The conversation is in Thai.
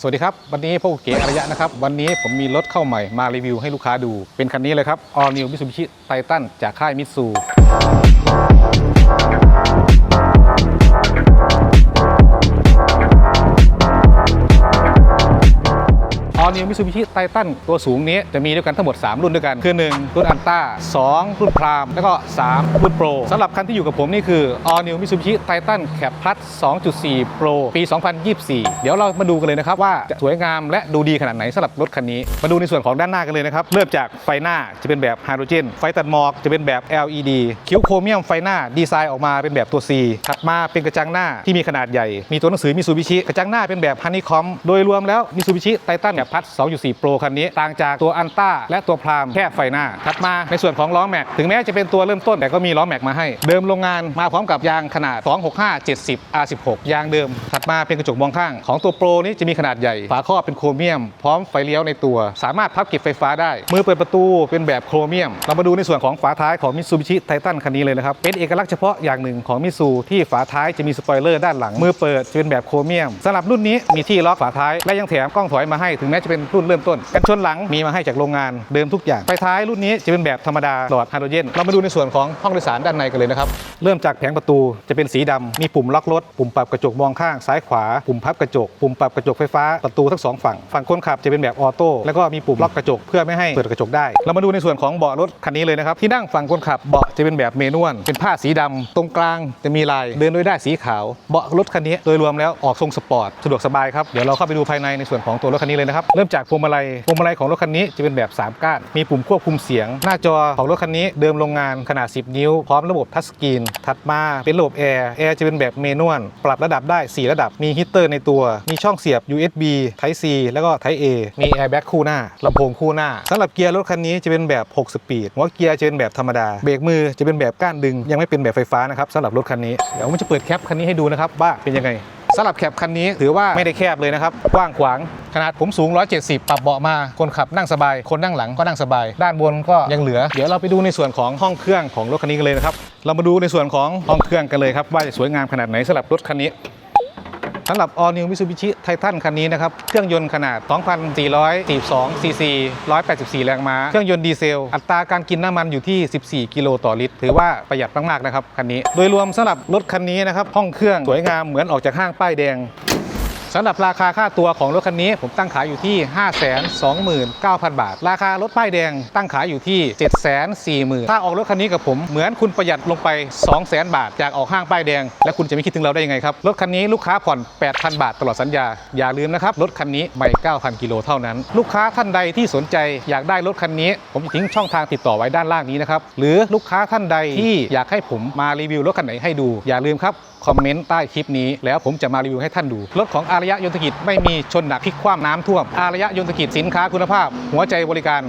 สวัสดีครับ วันนี้พวกเก๋อารยะนะครับ วันนี้ผมมีรถเข้าใหม่มารีวิวให้ลูกค้าดู เป็นคันนี้เลยครับ All New Mitsubishi Titan จากค่ายมิตซู ออนิวมิ t ูบิชิไททันตัวสูงนี้จะมีด้วยกันทั้งหมด 3 รุ่นด้วยกัน คือ 1 รุ่นอันต้า2 รุ่นพรามแล้วก็ 3 รุ่นโปรสำหรับคันที่อยู่กับผมนี่คือ All New Mitsubishi Titan Cap Plus 2.4 Pro ปี 2024 เดี๋ยวเรามาดูกันเลยนะครับว่าจะสวยงามและดูดีขนาดไหนสำหรับรถคันนี้ มาดูในส่วนของด้านหน้ากันเลยนะครับ เริ่มจากไฟหน้าจะเป็นแบบไฮโดรเจน ไฟตัดหมอกจะเป็นแบบ LED คิ้วโครเมียมไฟหน้าดีไซน์ออกมาเป็นแบบตัว C ถัดมาเป็นกระจังหน้าที่มีขนาดใหญ่ มีตัวหนังสือมิ t ูบิชิกระจังหน้าเป็นแบบฮันนี่คอมโดยรวมแล้วมิ t ูบิชิไททันแบบพัด2.4 Pro คันนี้ ต่างจากตัวอันต้าและตัวพรามแค่ไฟหน้า ถัดมาในส่วนของล้อแม็ก ถึงแม้จะเป็นตัวเริ่มต้นแต่ก็มีล้อแม็กมาให้ เดิมโรงงานมาพร้อมกับยางขนาด 265 70 R16 ยางเดิม ถัดมาเป็นกระจกมองข้าง ของตัวโปรนี้จะมีขนาดใหญ่ ฝาครอบเป็นโครเมียม พร้อมไฟเลี้ยวในตัว สามารถพับเก็บไฟฟ้าได้ มือเปิดประตูเป็นแบบโครเมียม เรามาดูในส่วนของฝาท้ายของมิซูบิชิไททันคันนี้เลยนะครับ เป็นเอกลักษณ์เฉพาะอย่างหนึ่งของมิซูที่ฝาท้ายจะมีสปอยเลอร์ด้านหลัง มือเปิดจะเป็นแบบโครเมียมสำหรับรุ่นนี้มีที่ล็อกฝาท้ายและยังแถมกล้องถอยมาให้ถึงแม้จะเป็นรุ่นเริ่มต้น กันชนหลังมีมาให้จากโรงงานเดิมทุกอย่างไฟท้ายรุ่นนี้จะเป็นแบบธรรมดาหลอดไฮโดรเจนเรามาดูในส่วนของห้องโดยสารด้านในกันเลยนะครับเริ่มจากแผงประตูจะเป็นสีดำมีปุ่มล็อกรถ ปุ่มปรับกระจกมองข้างซ้ายขวา ปุ่มพับกระจก ปุ่มปรับกระจกไฟฟ้าประตูทั้งสองฝั่งฝั่งคนขับจะเป็นแบบออโต้แล้วก็มีปุ่มล็อกกระจกเพื่อไม่ให้เปิดกระจกได้ เรามาดูในส่วนของเบาะรถคันนี้เลยนะครับที่นั่งฝั่งคนขับเบาะจะเป็นแบบเมนวลเป็นผ้าสีดำตรงกลางจะมีลายเดินด้วยได้ายสีขาวเบาะรถคันนี้โดยรวมแล้วออกทรงสปอร์ตสะดวกสบายครับเดี๋ยวเราเข้าไปดูภายในในส่วนของตัวรถคันนี้เลยนะครับเริ่มจากพวงมาลัยพวงมาลัยของรถคันนี้จะเป็นแบบสามก้าน มีปุ่มควบคุมเสียง หน้าจอของรถคันนี้เดิมโรงงานขนาด 10 นิ้ว พร้อมระบบทัชสกรีน ถัดมาเป็นระบบแอร์แอร์จะเป็นแบบเมนวลปรับระดับได้ 4 ระดับมีฮีตเตอร์ในตัว มีช่องเสียบ USB Type C แล้วก็ Type A มีแอร์แบ็กคู่หน้าลำโพงคู่หน้าสำหรับเกียร์รถคันนี้จะเป็นแบบ 6 สปีดหัวเกียร์จะเป็นแบบธรรมดาเบรกมือจะเป็นแบบก้านดึง ยังไม่เป็นแบบไฟฟ้านะครับสำหรับรถคันนี้เดี๋ยวผมจะเปิดแคปคันนี้ให้ดูนะครับว่าเป็นยังไง สำหรับแคปคันนี้ถือว่าไม่ได้แคบเลยนะครับ กว้างขวาง ขนาดผมสูง 170 ปรับเบาะมา คนขับนั่งสบาย คนนั่งหลังก็นั่งสบาย ด้านบนก็ยังเหลือ เดี๋ยวเราไปดูในส่วนของห้องเครื่องของรถคันนี้กันเลยนะครับ เรามาดูในส่วนของห้องเครื่องกันเลยครับว่าจะสวยงามขนาดไหนสำหรับรถคันนี้ สำหรับ All New Mitsubishi Titan คันนี้นะครับ เครื่องยนต์ขนาด 2,442ซีซี184 แรงม้า เครื่องยนต์ดีเซล อัตราการกินน้ำมันอยู่ที่ 14 กิโลต่อลิตร ถือว่าประหยัดมาก ๆ นะครับ คันนี้ โดยรวมสำหรับรถคันนี้นะครับ ห้องเครื่องสวยงามเหมือนออกจากห้างป้ายแดง สำหรับราคาค่าตัวของรถคันนี้ ผมตั้งขายอยู่ที่ 529,000 บาท ราคารถป้ายแดงตั้งขายอยู่ที่ 740,000ถ้าออกรถคันนี้กับผมเหมือนคุณประหยัดลงไป 200,000 บาท จากออกห้างป้ายแดง และคุณจะไม่คิดถึงเราได้ยังไงครับ รถคันนี้ลูกค้าผ่อน 8,000 บาทตลอดสัญญา อย่าลืมนะครับ รถคันนี้ไม่9,000 กิโลเท่านั้น ลูกค้าท่านใดที่สนใจอยากได้รถคันนี้ ผมจะทิ้งช่องทางติดต่อไว้ด้านล่างนี้นะครับหรือลูกค้าท่านใดที่อยากให้ผมมารีวิวรถคันไหนให้ดู อย่าลืมครับคอมเมนต์ใต้คลิปนี้แล้วผมจะมารีวิวให้ท่านดูรถของอารยะยนตกิจไม่มีชนหนักพลิกคว่ำน้ำท่วมอารยะยนตกิจสินค้าคุณภาพ หัวใจบริการ